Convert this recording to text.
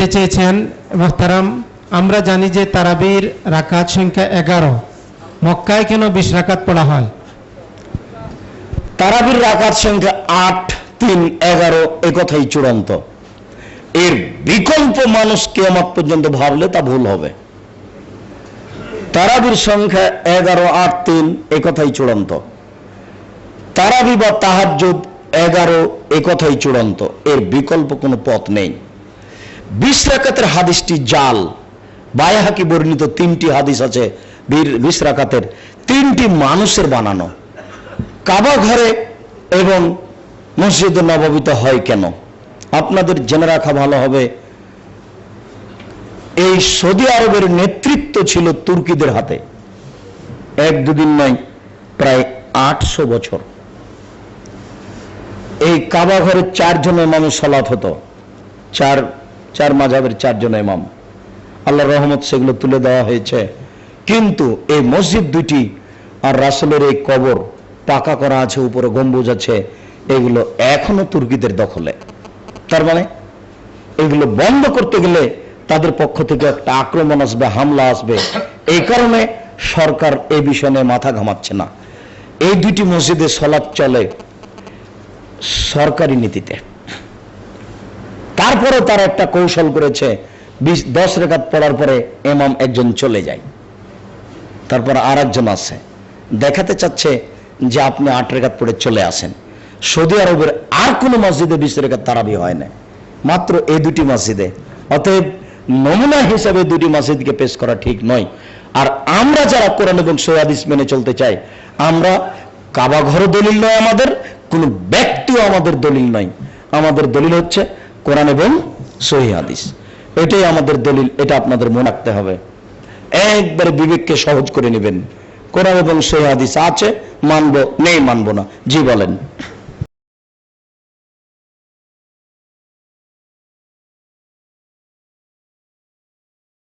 জানতে চেয়েছেন, মোহতারাম, আমরা জানি যে তারাবির রাকাত সংখ্যা এগারো। মক্কায় কেন বিশ রাকাত পড়া হয়? তারাবির রাকাত সংখ্যা আট, তিন, এগারো কথাই চূড়ান্ত। এর বিকল্প মানুষ কেয়ামত পর্যন্ত ভাবলে তা ভুল হবে। তারাবির সংখ্যা এগারো, আট, তিন কথাই চূড়ান্ত। তারাবি বা তাহাজ্জুদ এগারো কথাই চূড়ান্ত। এর বিকল্প কোনো পথ নেই। বিশ রাকাতের হাদিসটি জাল। বায়াহাকি বর্ণিত তিনটি হাদিস আছে বিশ রাকাতের। তিনটি মানুষের বানানো। কাবা ঘরে এবং মসজিদ নবাবিত হয় কেন? আপনাদের জেনে রাখা ভালো হবে, এই সৌদি আরবের নেতৃত্ব ছিল তুর্কিদের হাতে। এক দুদিন নয়, প্রায় আটশো বছর। এই কাবা ঘরে চারজন ইমামের সলাৎ হতো। চার চার মাঝাবের চারজন ইমাম। আল্লাহ রহমত সেগুলো তুলে দেওয়া হয়েছে। কিন্তু এই মসজিদ দুটি আর রাসেলের এই কবর পাকা করা আছে, উপরে গম্বুজ আছে, এগুলো এখনও তুর্কিদের দখলে। তার মানে এগুলো বন্ধ করতে গেলে তাদের পক্ষ থেকে একটা আক্রমণ আসবে, হামলা আসবে। এই কারণে সরকার এই বিষয়ে মাথা ঘামাচ্ছে না। এই দুটি মসজিদে সলাপ চলে সরকারি নীতিতে। তারপরে তারা একটা কৌশল করেছে। বিশ দশ রেখাত পড়ার পরে এমাম একজন চলে যায়। তারপর আর একজন আছে। দেখাতে চাচ্ছে যে আপনি আট রেখাত পড়ে চলে আসেন। সৌদি আরবের আর কোনো মসজিদে বিশ রেখাত তারাবি হয় না। মাত্র এই দুটি মসজিদে। অতএব নমুনা হিসাবে দুটি মসজিদকে পেশ করা ঠিক নয়। আর আমরা যারা কোরআন এবং সৈয়াদিস মেনে চলতে চাই, আমরা কাবা ঘর দলিল নয় আমাদের, কোনো ব্যক্তিও আমাদের দলিল নয়। আমাদের দলিল হচ্ছে কোরআন এবং সহি হাদিস। এটাই আমাদের দলিল, এটা আপনাদের মনে রাখতে হবে। একবারে বিবেককে সহজ করে নেবেন। কোরআন এবং সহি হাদিস আছে, মানব, নেই মানব না। জি বলেন।